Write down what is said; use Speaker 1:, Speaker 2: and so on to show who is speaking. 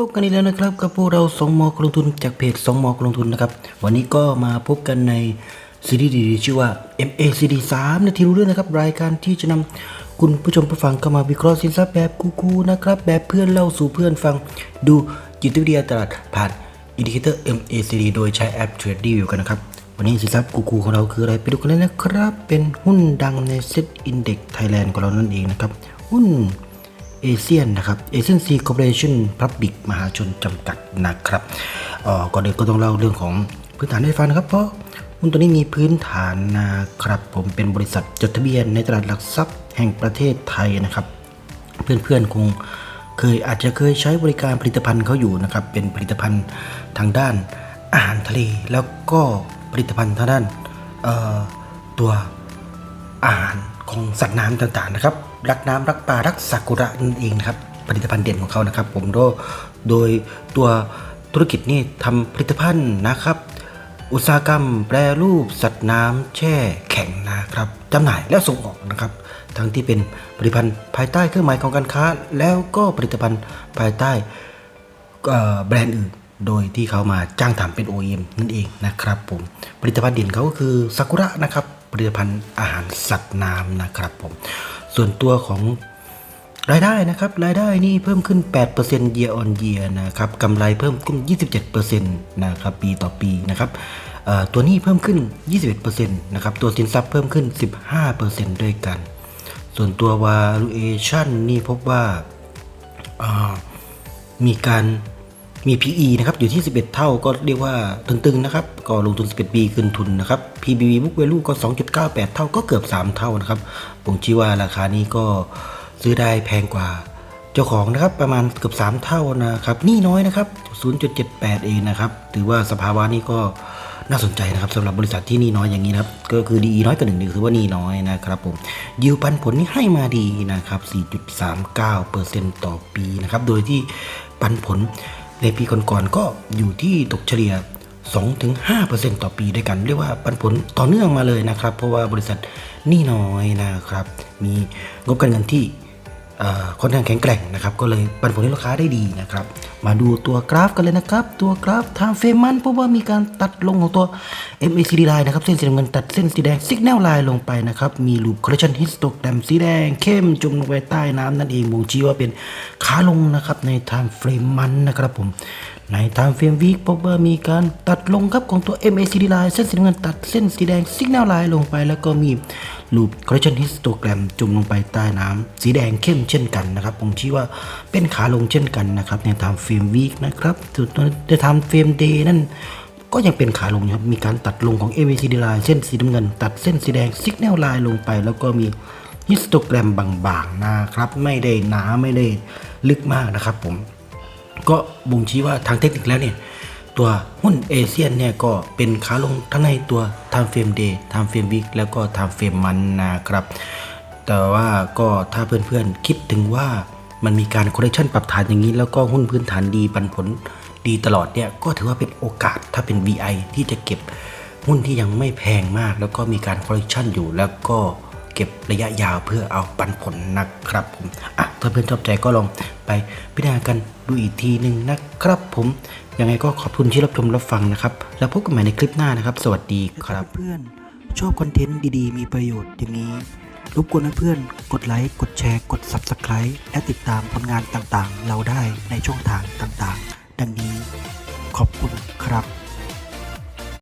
Speaker 1: พบกันอีกแล้วนะครับกับพวกเราสองมอกลงทุนจากเพจสองมอกลงทุนนะครับ วันนี้ก็มาพบกันในซีรีส์ดีๆชื่อว่า MACD 3นาทีรู้เรื่องนะครับ รายการที่จะนำคุณผู้ชมผู้ฟังเข้ามาวิเคราะห์สินทรัพย์แบบคูลๆนะครับ แบบเพื่อนเล่าสู่เพื่อนฟังดูจิตวิทยาตลาดผ่านอินดิเคเตอร์ MACD โดยใช้แอป TradeView กันนะครับ วันนี้สินทรัพย์คูลๆของเราคืออะไรไปดูกันเลยนะครับ เป็นหุ้นดังในเซ็ตอินเด็กไทยแลนด์ของเรานั่นเองนะครับหุ้น เอเชียนนะครับเอเชียนซีคอร์ปอเรชั่นพับบิกมหาชนจำกัดนะครับอ่อก่อนอื่นก็ต้องเล่าเรื่องของพื้นฐานให้ฟังนะครับ เพราะหุ้นตัวนี้มีพื้นฐานนะครับ ผมเป็นบริษัทจดทะเบียนในตลาดหลักทรัพย์แห่งประเทศไทยนะครับ เพื่อนๆคงเคยอาจจะเคยใช้บริการผลิตภัณฑ์เขาอยู่นะครับ เป็นผลิตภัณฑ์ทางด้านอาหารทะเล แล้วก็ผลิตภัณฑ์ทางด้านตัวอาหารของสัตว์น้ำต่างๆนะครับ รักน้ำรักปลารักซากุระนั่นเองนะครับผลิตภัณฑ์เด่นของเขานะครับ ผมโดโดยตัวธุรกิจนี่ทำผลิตภัณฑ์นะครับ อุตสาหกรรมแปรรูปสัตว์น้ำแช่แข็งนะครับจำหน่ายและส่งออกนะครับ ทั้งที่เป็นผลิตภัณฑ์ภายใต้เครื่องหมายของการค้า แล้วก็ผลิตภัณฑ์ภายใต้แบรนด์อื่นโดยที่เขามาจ้างทำเป็น OEM นั่นเองนะครับผมผลิตภัณฑ์เด่นเขาก็คือซากุระนะครับผลิตภัณฑ์อาหารสัตว์น้ำนะครับผม ส่วนตัวของรายได้นะครับ รายได้นี่เพิ่มขึ้น 8% year on year นะครับกำไรเพิ่มขึ้น 27%นะครับปีต่อปีนะครับตัวนี้เพิ่มขึ้น 21%นะครับตัวสินทรัพย์เพิ่มขึ้น 15%ด้วยกัน ส่วนตัว valuation นี่พบว่ามีการ มี PE นะครับอยู่ที่ 11 เท่าก็เรียกว่าตึงๆนะครับก็ลงทุน 11 ปีคืนทุนนะครับ PBV book value ก็ 2.98 เท่าก็เกือบ 3 เท่านะครับผมชี้ว่าราคานี้ก็ซื้อได้แพงกว่าเจ้าของนะครับประมาณเกือบ 3 เท่านะครับหนี่น้อยนะครับ 0.78 เองนะครับถือว่าสภาวะนี้ก็น่าสนใจนะครับสำหรับบริษัทที่หนี่น้อยอย่างนี้นะครับก็คือ DE น้อยกว่าหนึ่งนี่คือว่านี่น้อยนะครับผมยิวปันผลนี่ให้มาดีนะครับ 4.39%ต่อปีนะครับโดยที่ปันผล ในปีก่อนๆก็อยู่ที่ตกเฉลี่ย 2-5%ต่อปีด้วยกันเรียกว่าปันผลต่อเนื่องมาเลยนะครับ เพราะว่าบริษัทนี่น้อยนะครับ มีงบการเงินที่ ค่อนข้างแข็งแกร่งนะครับ ก็เลยปันผลให้ลูกค้าได้ดีนะครับ มาดูตัวกราฟกันเลยนะครับ ตัวกราฟทางเฟรมมันเพราะว่ามีการตัดลงของตัว MACD line นะครับ เส้นสีน้ำเงินตัดเส้นสีแดง Signal line ลงไปนะครับ มี loop correction histogram สีแดง เข้มจมลงไปใต้น้ำนั่นเองบ่งชี้ว่าเป็นขาลงนะครับในทางเฟรมมันนะครับผมในทางเฟรมวีคพบว่ามีการตัดลงครับของตัว MACD line เส้นสีน้ำเงินตัดเส้นสีแดง Signal line ลงไปแล้วก็มี loop correction histogram จุ่มลงไปใต้น้ำสีแดงเข้มเช่นกันนะครับผมชี้ว่าเป็นขาลงเช่นกันนะครับในทางเฟรมวีคนะครับส่วนในทางเฟรมเดย์นั่นก็ยังเป็นขาลงนะครับมีการตัดลงของ MACD line เส้นสีน้ำเงิน ตัดเส้นสีแดง Signal line ลงไป แล้วก็มีฮิสโตแกรมบางๆนะครับ ไม่ได้หนาไม่ได้ลึกมากนะครับผมก็บ่งชี้ว่าทางเทคนิคแล้วเนี่ย ตัวหุ้นเอเชียนเนี่ยก็เป็นขาลงทั้งในตัว Time Frame Day Time Frame Week แล้วก็ Time Frame มันนะครับ แต่ว่าก็ถ้าเพื่อนๆคิดถึงว่ามันมีการ correction ปรับฐานอย่างนี้ แล้วก็หุ้นพื้นฐานดีปันผลดีตลอดเนี่ยก็ถือว่าเป็นโอกาสถ้าเป็น VI ที่จะเก็บหุ้นที่ยังไม่แพงมาก แล้วก็มีการ correction อยู่แล้วก็ เก็บระยะยาวเพื่อเอาปันผลนะครับผมอะถ้าเพื่อนชอบใจก็ลองไปพิจารณากันดูอีกทีหนึ่งนะครับผมยังไงก็ขอบคุณที่รับชมรับฟังนะครับ แล้วพบกันใหม่ในคลิปหน้านะครับ สวัสดีครับเพื่อนชอบคอนเทนต์ดีๆ มีประโยชน์อย่างนี้รบกวนเพื่อนกดไลค์ กดแชร์ กด Subscribe และติดตามผลงานต่างๆ เราได้ในช่องทางต่างๆ ดังนี้ขอบคุณ
Speaker 2: ครับ